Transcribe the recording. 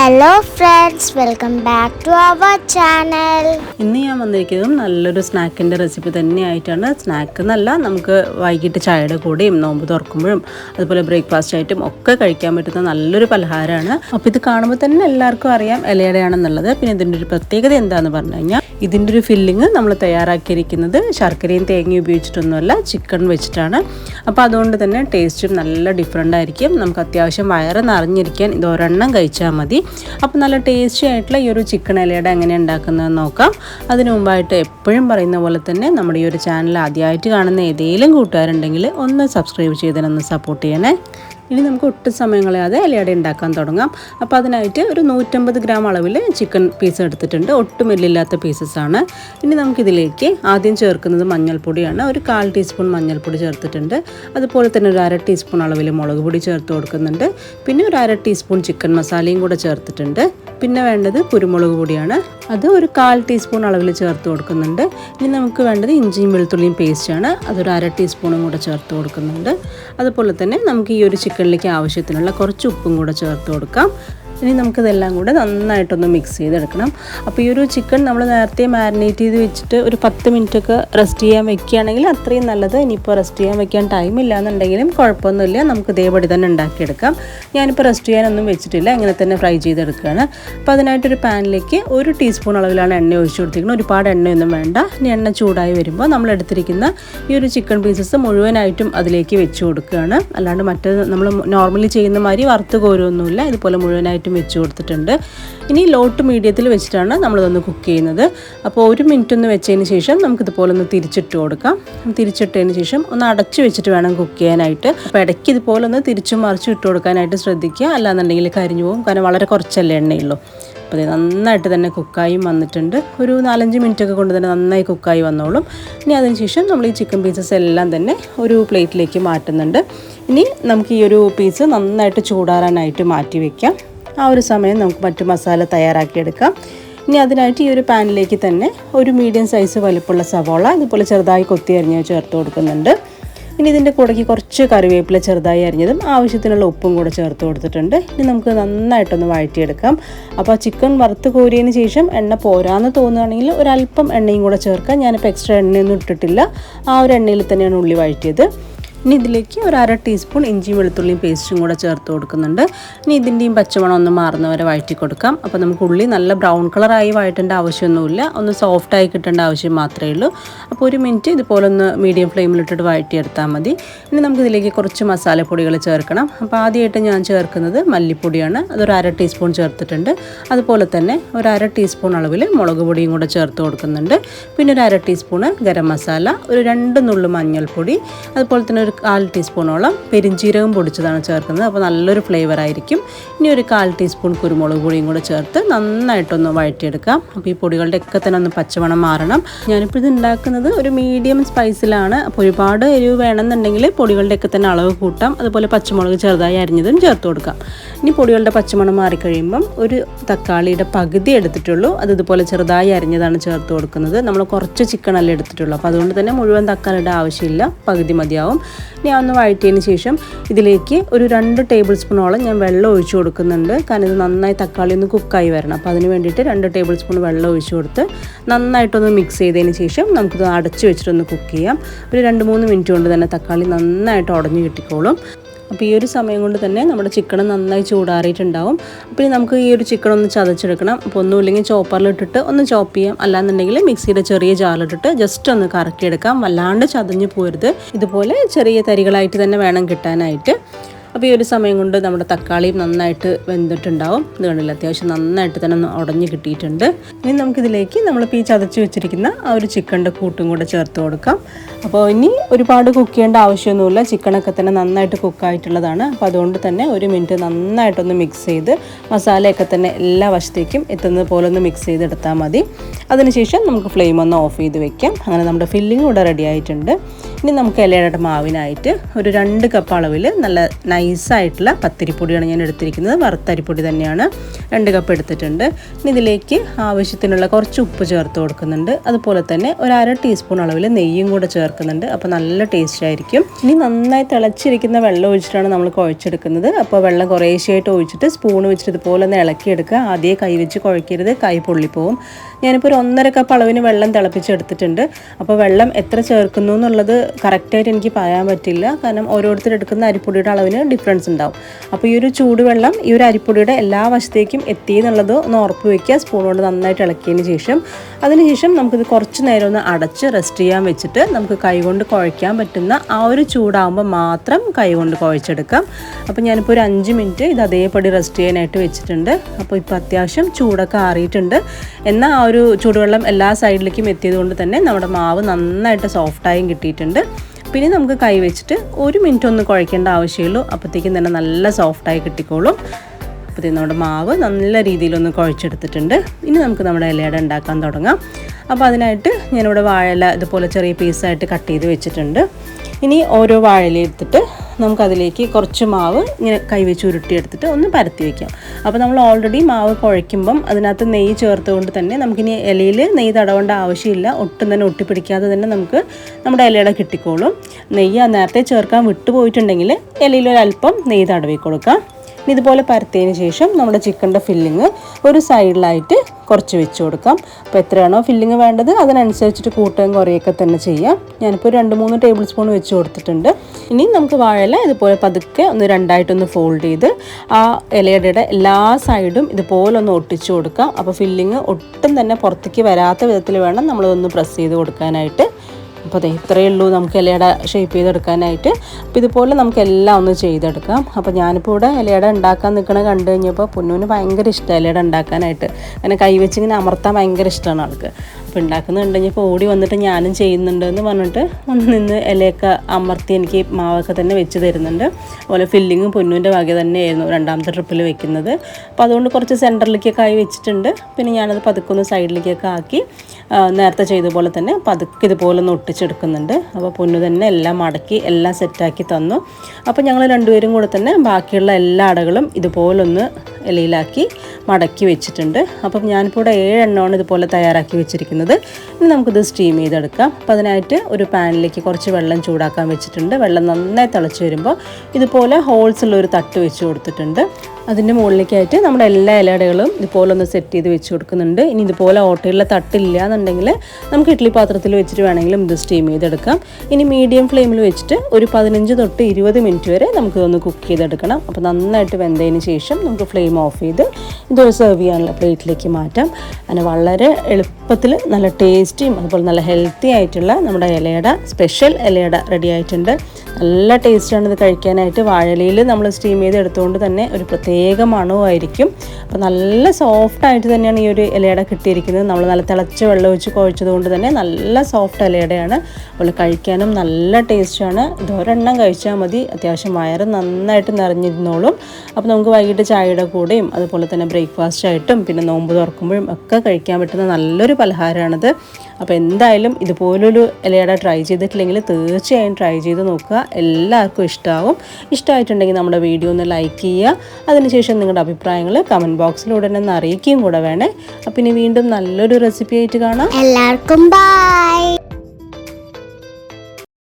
Hello friends welcome back to our channel ഇന്ന് ഞാൻ വന്നിരിക്കുന്നതും നല്ലൊരു സ്നാക്കിന്റെ റെസിപ്പി തന്നെയായിട്ടാണ്. സ്നാക്ക് എന്നല്ല നമുക്ക് വൈകിട്ട് ചായയുടെ കൂടെയും നോമ്പ് തുറക്കുമ്പോഴും അതുപോലെ ബ്രേക്ക്ഫാസ്റ്റ് ആയിട്ടും ഒക്കെ കഴിക്കാൻ പറ്റുന്ന നല്ലൊരു പലഹാരമാണ്. അപ്പോൾ ഇത് കാണുമ്പോൾ തന്നെ എല്ലാവർക്കും അറിയാം ഇലയുടെയാണെന്നുള്ളത്. പിന്നെ ഇതിന്റെ ഒരു പ്രത്യേകത എന്താണെന്ന് പറഞ്ഞു കഴിഞ്ഞാൽ ഇതിന്റെ ഒരു ഫില്ലിങ് നമ്മൾ തയ്യാറാക്കിയിരിക്കുന്നത് ശർക്കരയും തേങ്ങയും ഉപയോഗിച്ചിട്ടൊന്നുമല്ല ചിക്കൻ വെച്ചിട്ടാണ്. അപ്പോൾ അതുകൊണ്ട് തന്നെ ടേസ്റ്റും നല്ല ഡിഫറെന്റ് ആയിരിക്കും. നമുക്ക് അത്യാവശ്യം വയറ് നിറഞ്ഞിരിക്കാൻ ഇത് ഒരെണ്ണം കഴിച്ചാൽ മതി. അപ്പോൾ നല്ല ടേസ്റ്റി ആയിട്ടുള്ള ഈ ഒരു ചിക്കൻ ഇലയുടെ എങ്ങനെ ഉണ്ടാക്കുന്നതെന്ന് നോക്കാം. അതിനു മുമ്പായിട്ട് എപ്പോഴും പറയുന്ന പോലെ തന്നെ നമ്മുടെ ഈ ഒരു ചാനൽ ആദ്യമായിട്ട് കാണുന്ന ഏതെങ്കിലും കൂട്ടുകാരുണ്ടെങ്കിൽ ഒന്ന് സബ്സ്ക്രൈബ് ചെയ്തതിനൊന്ന് സപ്പോർട്ട് ചെയ്യണേ. ഇനി നമുക്ക് ഒട്ടും സമയം കളയാതെ ഇലയട ഉണ്ടാക്കാൻ തുടങ്ങാം. അപ്പോൾ അതിനായിട്ട് ഒരു നൂറ്റമ്പത് ഗ്രാം അളവിൽ ചിക്കൻ പീസ് എടുത്തിട്ടുണ്ട്. ഒട്ടും എല്ലില്ലാത്ത ആണ്. ഇനി നമുക്കിതിലേക്ക് ആദ്യം ചേർക്കുന്നത് മഞ്ഞൾപ്പൊടിയാണ്. ഒരു കാൽ ടീസ്പൂൺ മഞ്ഞൾപ്പൊടി ചേർത്തിട്ടുണ്ട്. അതുപോലെ തന്നെ ഒരു അര ടീസ്പൂൺ അളവിൽ മുളക് പൊടി ചേർത്ത് കൊടുക്കുന്നുണ്ട്. പിന്നെ ഒരു അര ടീസ്പൂൺ ചിക്കൻ മസാലയും കൂടെ ചേർത്തിട്ടുണ്ട്. പിന്നെ വേണ്ടത് കുരുമുളക് പൊടിയാണ്. അത് ഒരു കാൽ ടീസ്പൂൺ അളവിൽ ചേർത്ത് കൊടുക്കുന്നുണ്ട്. ഇനി നമുക്ക് വേണ്ടത് ഇഞ്ചിയും വെളുത്തുള്ളിയും പേസ്റ്റാണ് അതൊരു അര ടീസ്പൂണും കൂടെ ചേർത്ത് കൊടുക്കുന്നുണ്ട്. അതുപോലെ തന്നെ നമുക്ക് ഈ ഒരു ചിക്കനിലേക്ക് ആവശ്യത്തിനുള്ള കുറച്ച് ഉപ്പും കൂടെ ചേർത്ത് കൊടുക്കാം. ഇനി നമുക്കിതെല്ലാം കൂടെ നന്നായിട്ടൊന്ന് മിക്സ് ചെയ്തെടുക്കണം. അപ്പോൾ ഈ ഒരു ചിക്കൻ നമ്മൾ നേരത്തെ മാരിനേറ്റ് ചെയ്ത് വെച്ചിട്ട് ഒരു പത്ത് മിനിറ്റൊക്കെ റെസ്റ്റ് ചെയ്യാൻ വെക്കുകയാണെങ്കിൽ അത്രയും നല്ലത്. ഇനിയിപ്പോൾ റെസ്റ്റ് ചെയ്യാൻ വെക്കാൻ ടൈം ഇല്ലാന്നുണ്ടെങ്കിലും കുഴപ്പമൊന്നുമില്ല. നമുക്ക് ഇതേപടി തന്നെ ഉണ്ടാക്കിയെടുക്കാം. ഞാനിപ്പോൾ റെസ്റ്റ് ചെയ്യാനൊന്നും വെച്ചിട്ടില്ല. ഇങ്ങനെ തന്നെ ഫ്രൈ ചെയ്തെടുക്കുകയാണ്. അപ്പോൾ അതിനായിട്ടൊരു പാനിലേക്ക് ഒരു ടീസ്പൂൺ അളവിലാണ് എണ്ണ ഒഴിച്ചു കൊടുത്തിരിക്കുന്നത്. ഒരുപാട് എണ്ണയൊന്നും വേണ്ട. ഇനി എണ്ണ ചൂടായി വരുമ്പോൾ നമ്മൾ എടുത്തിരിക്കുന്ന ഈ ഒരു ചിക്കൻ പീസസ് മുഴുവനായിട്ടും അതിലേക്ക് വെച്ച് കൊടുക്കുകയാണ്. അല്ലാണ്ട് മറ്റേ നമ്മൾ നോർമലി ചെയ്യുന്ന മാതിരി വറുത്ത് കോരുമൊന്നുമില്ല ഇതുപോലെ മുഴുവനായിട്ടും വെച്ച് കൊടുത്തിട്ടുണ്ട്. ഇനി ലോട്ട് മീഡിയത്തിൽ വെച്ചിട്ടാണ് നമ്മളിതൊന്ന് കുക്ക് ചെയ്യുന്നത്. അപ്പോൾ ഒരു മിനിറ്റ് ഒന്ന് വെച്ചതിന് ശേഷം നമുക്കിതുപോലെ ഒന്ന് തിരിച്ചിട്ട് കൊടുക്കാം. തിരിച്ചിട്ടതിന് ശേഷം ഒന്ന് അടച്ച് വെച്ചിട്ട് വേണം കുക്ക് ചെയ്യാനായിട്ട്. അപ്പോൾ ഇടയ്ക്ക് ഇതുപോലെ ഒന്ന് തിരിച്ചും മറിച്ചും ഇട്ട് കൊടുക്കാനായിട്ട് ശ്രദ്ധിക്കുക. അല്ലാന്നുണ്ടെങ്കിൽ കരിഞ്ഞു പോകും. കാരണം വളരെ കുറച്ചല്ലേ എണ്ണയുള്ളൂ. അപ്പോൾ ഇത് നന്നായിട്ട് തന്നെ കുക്കായും വന്നിട്ടുണ്ട്. ഒരു നാലഞ്ച് മിനിറ്റ് ഒക്കെ കൊണ്ട് തന്നെ നന്നായി കുക്കായി വന്നോളും. ഇനി അതിന് ശേഷം നമ്മൾ ഈ ചിക്കൻ പീസസ് എല്ലാം തന്നെ ഒരു പ്ലേറ്റിലേക്ക് മാറ്റുന്നുണ്ട്. ഇനി നമുക്ക് ഈ ഒരു പീസ് നന്നായിട്ട് ചൂടാറാനായിട്ട് മാറ്റി വയ്ക്കാം ആ ഒരു സമയം നമുക്ക് മറ്റു മസാല തയ്യാറാക്കിയെടുക്കാം. ഇനി അതിനായിട്ട് ഈ ഒരു പാനിലേക്ക് തന്നെ ഒരു മീഡിയം സൈസ് വലുപ്പുള്ള സവോള ഇതുപോലെ ചെറുതായി കൊത്തി അരിഞ്ഞ് ചേർത്ത് കൊടുക്കുന്നുണ്ട്. ഇനി ഇതിന്റെ കൂടേക്ക് കുറച്ച് കറിവേപ്പില ചെറുതായി അരിഞ്ഞതും ആവശ്യത്തിനുള്ള ഉപ്പും കൂടെ ചേർത്ത് കൊടുത്തിട്ടുണ്ട്. ഇനി നമുക്ക് നന്നായിട്ടൊന്ന് വഴറ്റിയെടുക്കാം. അപ്പോൾ ചിക്കൻ വറുത്ത് കോരിയതിന് ശേഷം എണ്ണ പോരാന്ന് തോന്നുകയാണെങ്കിൽ ഒരല്പം എണ്ണയും കൂടെ ചേർക്കാം. ഞാനിപ്പോൾ എക്സ്ട്രാ എണ്ണയൊന്നും ഇട്ടിട്ടില്ല. ആ ഒരു എണ്ണയിൽ തന്നെയാണ് ഉള്ളി വഴറ്റിയത്. ഇനി ഇതിലേക്ക് ഒരു അര ടീസ്പൂൺ ഇഞ്ചിയും വെളുത്തുള്ളിയും പേസ്റ്റും കൂടെ ചേർത്ത് കൊടുക്കുന്നുണ്ട്. ഇനി ഇതിന്റെയും പച്ചമണം ഒന്ന് മാറുന്നവരെ വഴറ്റി കൊടുക്കാം. അപ്പോൾ നമുക്ക് ഉള്ളി നല്ല ബ്രൗൺ കളറായി വഴറ്റേണ്ട ആവശ്യമൊന്നുമില്ല. ഒന്ന് സോഫ്റ്റായി കിട്ടേണ്ട ആവശ്യം മാത്രമേ ഉള്ളൂ. അപ്പോൾ ഒരു മിനിറ്റ് ഇതുപോലെ ഒന്ന് മീഡിയം ഫ്ലെയിമിലിട്ടിട്ട് വഴറ്റിയെടുത്താൽ മതി. ഇനി നമുക്ക് ഇതിലേക്ക് കുറച്ച് മസാലപ്പൊടികൾ ചേർക്കണം. അപ്പോൾ ആദ്യമായിട്ട് ഞാൻ ചേർക്കുന്നത് മല്ലിപ്പൊടിയാണ്. അതൊരു അര ടീസ്പൂൺ ചേർത്തിട്ടുണ്ട്. അതുപോലെ തന്നെ ഒരു അര ടീസ്പൂൺ അളവിൽ മുളക് പൊടിയും കൂടെ ചേർത്ത് കൊടുക്കുന്നുണ്ട്. പിന്നെ ഒരു അര ടീസ്പൂണ് ഗരം മസാല ഒരു രണ്ട് നുള്ളു മഞ്ഞൾപ്പൊടി അതുപോലെ തന്നെ കാൽ ടീസ്പൂണോളം പെരിഞ്ചീരകം പൊടിച്ചതാണ് ചേർക്കുന്നത്. അപ്പോൾ നല്ലൊരു ഫ്ലേവർ ആയിരിക്കും. ഇനി ഒരു കാൽ ടീസ്പൂൺ കുരുമുളക് പൊടിയും കൂടെ ചേർത്ത് നന്നായിട്ടൊന്ന് വഴറ്റിയെടുക്കാം. അപ്പോൾ ഈ പൊടികളുടെ ഒക്കെ തന്നെ ഒന്ന് പച്ചമണം മാറണം. ഞാനിപ്പോൾ ഇത് ഉണ്ടാക്കുന്നത് ഒരു മീഡിയം സ്പൈസിലാണ് അപ്പോൾ ഒരുപാട് എരിവ് വേണമെന്നുണ്ടെങ്കിൽ പൊടികളുടെ ഒക്കെ തന്നെ അളവ് കൂട്ടാം. അതുപോലെ പച്ചമുളക് ചെറുതായി അരിഞ്ഞതും ചേർത്ത് കൊടുക്കാം. ഇനി പൊടികളുടെ പച്ചമണം മാറിക്കഴിയുമ്പം ഒരു തക്കാളിയുടെ പകുതി എടുത്തിട്ടുള്ളൂ. അത് ഇതുപോലെ ചെറുതായി അരിഞ്ഞതാണ് ചേർത്ത് കൊടുക്കുന്നത്. നമ്മൾ കുറച്ച് ചിക്കൺ അല്ലേ എടുത്തിട്ടുള്ളൂ. അപ്പോൾ അതുകൊണ്ട് തന്നെ മുഴുവൻ തക്കാളിയുടെ ആവശ്യമില്ല. പകുതി മതിയാവും. ഇനി ഒന്ന് വഴറ്റിയതിന് ശേഷം ഇതിലേക്ക് ഒരു രണ്ട് ടേബിൾ സ്പൂണോളം ഞാൻ വെള്ളം ഒഴിച്ചു കൊടുക്കുന്നുണ്ട്. കാരണം ഇത് നന്നായി തക്കാളി ഒന്ന് കുക്കായി വരണം. അപ്പോൾ അതിന് വേണ്ടിയിട്ട് രണ്ട് ടേബിൾ സ്പൂൺ വെള്ളം ഒഴിച്ചു കൊടുത്ത് നന്നായിട്ടൊന്ന് മിക്സ് ചെയ്തതിന് ശേഷം നമുക്കിത് അടച്ചു വെച്ചിട്ടൊന്ന് കുക്ക് ചെയ്യാം. ഒരു രണ്ട് മൂന്ന് മിനിറ്റ് കൊണ്ട് തന്നെ തക്കാളി നന്നായിട്ട് ഉടഞ്ഞു കിട്ടിക്കോളും. അപ്പോൾ ഈ ഒരു സമയം കൊണ്ട് തന്നെ നമ്മുടെ ചിക്കൻ നന്നായി ചൂടാറിയിട്ടുണ്ടാവും. അപ്പോൾ ഇനി നമുക്ക് ഈ ഒരു ചിക്കൻ ഒന്ന് ചതച്ചെടുക്കണം. അപ്പോൾ ഒന്നുമില്ലെങ്കിൽ ചോപ്പറിലിട്ടിട്ട് ഒന്ന് ചോപ്പ് ചെയ്യാം. അല്ലാന്നുണ്ടെങ്കിൽ മിക്സിയുടെ ചെറിയ ജാറിലിട്ടിട്ട് ജസ്റ്റ് ഒന്ന് കറക്കിയെടുക്കാം. വല്ലാണ്ട് ചതഞ്ഞ് പോരുത്. ഇതുപോലെ ചെറിയ തരികളായിട്ട് തന്നെ വേണം കിട്ടാനായിട്ട്. അപ്പോൾ ഈ ഒരു സമയം കൊണ്ട് നമ്മുടെ തക്കാളിയും നന്നായിട്ട് വെന്തിട്ടുണ്ടാവും. ഇത് കണ്ടില്ല? അത്യാവശ്യം നന്നായിട്ട് തന്നെ ഒന്ന് ഉടഞ്ഞ് കിട്ടിയിട്ടുണ്ട്. ഇനി നമുക്കിതിലേക്ക് നമ്മൾ ഈ ചതച്ച് വെച്ചിരിക്കുന്ന ആ ഒരു ചിക്കന്റെ കൂട്ടും കൂടെ ചേർത്ത് കൊടുക്കാം. അപ്പോൾ ഇനി ഒരുപാട് കുക്ക് ചെയ്യേണ്ട ആവശ്യമൊന്നുമില്ല. ചിക്കനൊക്കെ തന്നെ നന്നായിട്ട് കുക്കായിട്ടുള്ളതാണ് അപ്പോൾ അതുകൊണ്ട് തന്നെ ഒരു മിനിറ്റ് നന്നായിട്ടൊന്ന് മിക്സ് ചെയ്ത് മസാലയൊക്കെ തന്നെ എല്ലാ വശത്തേക്കും എത്തുന്നത് പോലെ ഒന്ന് മിക്സ് ചെയ്തെടുത്താൽ മതി. അതിനുശേഷം നമുക്ക് ഫ്ലെയിം ഒന്ന് ഓഫ് ചെയ്ത് വെക്കാം. അങ്ങനെ നമ്മുടെ ഫില്ലിംഗ് ഇവിടെ റെഡി ആയിട്ടുണ്ട്. ഇനി നമുക്ക് ഇലയുടെ മാവിനായിട്ട് ഒരു രണ്ട് കപ്പ് അളവിൽ നല്ല നൈസായിട്ടുള്ള പത്തിരിപ്പൊടിയാണ് ഞാൻ എടുത്തിരിക്കുന്നത്. വറുത്തരിപ്പൊടി തന്നെയാണ് രണ്ട് കപ്പ് എടുത്തിട്ടുണ്ട്. ഇനി ഇതിലേക്ക് ആവശ്യത്തിനുള്ള കുറച്ച് ഉപ്പ് ചേർത്ത് കൊടുക്കുന്നുണ്ട്. അതുപോലെ തന്നെ ഒരു അര ടീസ്പൂൺ അളവിൽ നെയ്യും കൂടെ ചേർക്കുന്നുണ്ട്. അപ്പോൾ നല്ല ടേസ്റ്റ് ആയിരിക്കും. ഇനി നന്നായി തിളച്ചിരിക്കുന്ന വെള്ളം ഒഴിച്ചിട്ടാണ് നമ്മൾ കുഴച്ചെടുക്കുന്നത്. അപ്പോൾ വെള്ളം കുറേശ്ശെയായിട്ട് ഒഴിച്ചിട്ട് സ്പൂൺ വെച്ചിട്ട് ഇതുപോലെ ഒന്ന് ഇളക്കിയെടുക്കുക. ആദ്യം കൈ വെച്ച് കുഴക്കരുത്. കൈ പൊള്ളിപ്പോവും. ഞാനിപ്പോൾ ഒരു ഒന്നര കപ്പ് അളവിന് വെള്ളം തിളപ്പിച്ചെടുത്തിട്ടുണ്ട്. അപ്പോൾ വെള്ളം എത്ര ചേർക്കുന്നു എന്നുള്ളത് കറക്റ്റായിട്ട് എനിക്ക് പറയാൻ പറ്റില്ല. കാരണം ഓരോരുത്തർ എടുക്കുന്ന അരിപ്പൊടിയുടെ അളവിന് ഡിഫറൻസ് ഉണ്ടാവും. അപ്പോൾ ഈ ഒരു ചൂടുവെള്ളം ഈ ഒരു അരിപ്പൊടിയുടെ എല്ലാ വശത്തേക്കും എത്തി എന്നുള്ളത് ഒന്ന് ഉറപ്പ് വയ്ക്കുക സ്പൂൺ കൊണ്ട് നന്നായിട്ട് ഇളക്കിയതിന് ശേഷം അതിനുശേഷം നമുക്കിത് കുറച്ച് നേരം ഒന്ന് അടച്ച് റെസ്റ്റ് ചെയ്യാൻ വെച്ചിട്ട് നമുക്ക് കൈകൊണ്ട് കുഴയ്ക്കാൻ പറ്റുന്ന ആ ഒരു ചൂടാകുമ്പോൾ മാത്രം കൈകൊണ്ട് കുഴച്ചെടുക്കാം. അപ്പോൾ ഞാനിപ്പോൾ ഒരു അഞ്ച് മിനിറ്റ് ഇത് അതേപടി റെസ്റ്റ് ചെയ്യാനായിട്ട് വെച്ചിട്ടുണ്ട്. അപ്പോൾ ഇപ്പോൾ അത്യാവശ്യം ചൂടൊക്കെ ആറിയിട്ടുണ്ട്. എന്നാൽ ആ ഒരു ചൂടുവെള്ളം എല്ലാ സൈഡിലേക്കും എത്തിയത് കൊണ്ട് തന്നെ നമ്മുടെ മാവ് നന്നായിട്ട് സോഫ്റ്റായും കിട്ടിയിട്ടുണ്ട്. പിന്നെ നമുക്ക് കൈ വെച്ചിട്ട് ഒരു മിനിറ്റ് ഒന്ന് കുഴക്കേണ്ട ആവശ്യമുള്ളൂ. അപ്പോഴത്തേക്കും തന്നെ നല്ല സോഫ്റ്റായി കിട്ടിക്കോളും. അപ്പോഴത്തേക്കും നമ്മുടെ മാവ് നല്ല രീതിയിലൊന്ന് കുഴച്ചെടുത്തിട്ടുണ്ട്. ഇനി നമുക്ക് നമ്മുടെ ഇലയുടെ ഉണ്ടാക്കാൻ തുടങ്ങാം. അപ്പോൾ അതിനായിട്ട് ഞാനിവിടെ വാഴയില ഇതുപോലെ ചെറിയ പീസായിട്ട് കട്ട് ചെയ്ത് വെച്ചിട്ടുണ്ട്. ഇനി ഓരോ വാഴയില എടുത്തിട്ട് നമുക്കതിലേക്ക് കുറച്ച് മാവ് ഇങ്ങനെ കൈവച്ച് ഉരുട്ടിയെടുത്തിട്ട് ഒന്ന് പരത്തി വയ്ക്കാം അപ്പോൾ നമ്മൾ ഓൾറെഡി മാവ് കുഴയ്ക്കുമ്പം അതിനകത്ത് നെയ്യ് ചേർത്തുകൊണ്ട് തന്നെ നമുക്കിനി ഇലയിൽ നെയ്യ് തടവേണ്ട ആവശ്യമില്ല. ഒട്ടും തന്നെ ഒട്ടിപ്പിടിക്കാതെ തന്നെ നമുക്ക് നമ്മുടെ ഇലയുടെ കിട്ടിക്കോളും. നെയ്യ് നേരത്തെ ചേർക്കാൻ വിട്ടുപോയിട്ടുണ്ടെങ്കിൽ ഇലയിൽ ഒരല്പം നെയ്യ് തടവി കൊടുക്കാം ഇതുപോലെ പരത്തിയതിന് ശേഷം നമ്മുടെ ചിക്കന്റെ ഫില്ലിങ് ഒരു സൈഡിലായിട്ട് കുറച്ച് വെച്ച് കൊടുക്കാം. അപ്പോൾ എത്രയാണോ ഫില്ലിങ് വേണ്ടത് അതിനനുസരിച്ചിട്ട് കൂട്ടുകയും കുറയൊക്കെ തന്നെ ചെയ്യാം. ഞാനിപ്പോൾ രണ്ട് മൂന്ന് ടേബിൾ സ്പൂൺ വെച്ച് കൊടുത്തിട്ടുണ്ട്. ഇനി നമുക്ക് വാഴയില ഇതുപോലെ പതുക്കെ ഒന്ന് രണ്ടായിട്ടൊന്ന് ഫോൾഡ് ചെയ്ത് ആ ഇലയുടെ എല്ലാ സൈഡും ഇതുപോലെ ഒന്ന് ഒട്ടിച്ച് കൊടുക്കാം. അപ്പോൾ ഫില്ലിങ് ഒട്ടും തന്നെ പുറത്തേക്ക് വരാത്ത വിധത്തിൽ വേണം നമ്മളതൊന്ന് പ്രസ് ചെയ്ത് കൊടുക്കാനായിട്ട്. അപ്പോൾ അതെ ഇത്രയേ ഉള്ളൂ നമുക്ക് ഇലയുടെ ഷേപ്പ് ചെയ്തെടുക്കാനായിട്ട്. അപ്പോൾ ഇതുപോലെ നമുക്ക് എല്ലാം ഒന്ന് ചെയ്തെടുക്കാം. അപ്പോൾ ഞാനിപ്പോൾ ഇവിടെ ഇലയുടെ ഉണ്ടാക്കാൻ നിൽക്കണ കണ്ടു കഴിഞ്ഞപ്പോൾ പൊന്നൂന് ഭയങ്കര ഇഷ്ടമാണ് ഇലയുടെ ഉണ്ടാക്കാനായിട്ട്. അങ്ങനെ കൈവച്ച് ഇങ്ങനെ അമർത്താൻ ഭയങ്കര ഇഷ്ടമാണ് ആൾക്ക്. അപ്പോൾ കഴിഞ്ഞപ്പോൾ ഓടി വന്നിട്ട് ഞാനും ചെയ്യുന്നുണ്ട് എന്ന് പറഞ്ഞിട്ട് ഒന്ന് നിന്ന് ഇലയൊക്കെ അമർത്തി എനിക്ക് മാവൊക്കെ തന്നെ വെച്ച് തരുന്നുണ്ട്. അതുപോലെ ഫില്ലിങ്ങും പൊന്നൂന്റെ വക തന്നെയായിരുന്നു രണ്ടാമത്തെ ട്രിപ്പിൽ വെക്കുന്നത്. അപ്പോൾ അതുകൊണ്ട് കുറച്ച് സെന്ററിലേക്കൊക്കെ ആയി വെച്ചിട്ടുണ്ട്. പിന്നെ ഞാനത് പതുക്കൊന്ന് സൈഡിലേക്കൊക്കെ ആക്കി നേരത്തെ ചെയ്ത പോലെ തന്നെ പതുക്കെ ഇതുപോലെ ഒന്ന് ഒട്ടിച്ചെടുക്കുന്നുണ്ട്. അപ്പോൾ പൊന്നു തന്നെ എല്ലാം മടക്കി എല്ലാം സെറ്റാക്കി തന്നു. അപ്പോൾ ഞങ്ങൾ രണ്ടുപേരും കൂടെ തന്നെ ബാക്കിയുള്ള എല്ലാ അടകളും ഇതുപോലൊന്ന് ഇലയിലാക്കി മടക്കി വെച്ചിട്ടുണ്ട്. അപ്പം ഞാനിപ്പോൾ ഇവിടെ ഏഴെണ്ണമാണ് ഇതുപോലെ തയ്യാറാക്കി വെച്ചിരിക്കുന്നത്. ഇനി നമുക്കിത് സ്റ്റീം ചെയ്തെടുക്കാം. അപ്പോൾ അതിനായിട്ട് ഒരു പാനിലേക്ക് കുറച്ച് വെള്ളം ചൂടാക്കാൻ വെച്ചിട്ടുണ്ട്. വെള്ളം നന്നായി തിളച്ച് വരുമ്പോൾ ഇതുപോലെ ഹോൾസ് ഉള്ള ഒരു തട്ട് വെച്ച് കൊടുത്തിട്ടുണ്ട്. അതിന്റെ മുകളിലേക്കായിട്ട് നമ്മുടെ എല്ലാ ഇലടകളും ഇതുപോലെ ഒന്ന് സെറ്റ് ചെയ്ത് വെച്ച് കൊടുക്കുന്നുണ്ട്. ഇനി ഇതുപോലെ ഓട്ടയുള്ള തട്ടില്ല എന്നുണ്ടെങ്കിൽ നമുക്ക് ഇഡ്ഡലി പാത്രത്തിൽ വെച്ചിട്ട് വേണമെങ്കിലും ഇത് സ്റ്റീം ചെയ്തെടുക്കാം. ഇനി മീഡിയം ഫ്ലെയിമിൽ വെച്ചിട്ട് ഒരു പതിനഞ്ച് തൊട്ട് ഇരുപത് മിനിറ്റ് വരെ നമുക്ക് കുക്ക് ചെയ്തെടുക്കണം. അപ്പോൾ നന്നായിട്ട് വെന്തതിന് ശേഷം നമുക്ക് ഫ്ലെയിം ഓഫ് ചെയ്ത് ഇതൊരു സെർവ് ചെയ്യാനുള്ള പ്ലേറ്റിലേക്ക് മാറ്റാം. അങ്ങനെ വളരെ എളുപ്പത്തിൽ നല്ല ടേസ്റ്റിയും അതുപോലെ നല്ല ഹെൽത്തി ആയിട്ടുള്ള നമ്മുടെ ഇലയട സ്പെഷ്യൽ ഇലയട റെഡി ആയിട്ടുണ്ട്. നല്ല ടേസ്റ്റാണ് ഇത് കഴിക്കാനായിട്ട്. വാഴയിലയിൽ നമ്മൾ സ്റ്റീം ചെയ്ത് എടുത്തുകൊണ്ട് തന്നെ ഒരു പ്രത്യേക മണവുമായിരിക്കും അപ്പോൾ നല്ല സോഫ്റ്റ് ആയിട്ട് തന്നെയാണ് ഈ ഒരു ഇലയട കിട്ടിയിരിക്കുന്നത്. നമ്മൾ നല്ല തിളച്ച വെള്ളം ഒഴിച്ച് കുഴച്ചത് കൊണ്ട് തന്നെ നല്ല സോഫ്റ്റ് ഇലയടയാണ്. അതുപോലെ കഴിക്കാനും നല്ല ടേസ്റ്റാണ്. ഇത് ഒരെണ്ണം കഴിച്ചാൽ മതി. അത്യാവശ്യം വയറ് നന്നായിട്ട് നിറഞ്ഞിരുന്നോളും. അപ്പോൾ നമുക്ക് വൈകിട്ട് ചായയുടെ കൂടെയും അതുപോലെ തന്നെ ബ്രേക്ക്ഫാസ്റ്റ് ആയിട്ടും പിന്നെ നോമ്പ് തുറക്കുമ്പോഴും ഒക്കെ കഴിക്കാൻ പറ്റുന്ന നല്ലൊരു പലഹാരമാണിത്. അപ്പോൾ എന്തായാലും ഇതുപോലൊരു ഇലയട ട്രൈ ചെയ്തിട്ടില്ലെങ്കിൽ തീർച്ചയായും ട്രൈ ചെയ്ത് നോക്കുക. എല്ലാവർക്കും ഇഷ്ടമാവും ഇഷ്ടമായിട്ടുണ്ടെങ്കിൽ നമ്മുടെ വീഡിയോ ഒന്ന് ലൈക്ക് ചെയ്യുക. അതിനുശേഷം നിങ്ങളുടെ അഭിപ്രായങ്ങൾ കമന്റ് ബോക്സിലൂടെ തന്നെ അറിയിക്കുകയും കൂടെ വേണേ. അപ്പം ഇനി വീണ്ടും നല്ലൊരു റെസിപ്പി ആയിട്ട് കാണാം. എല്ലാവർക്കും ബൈ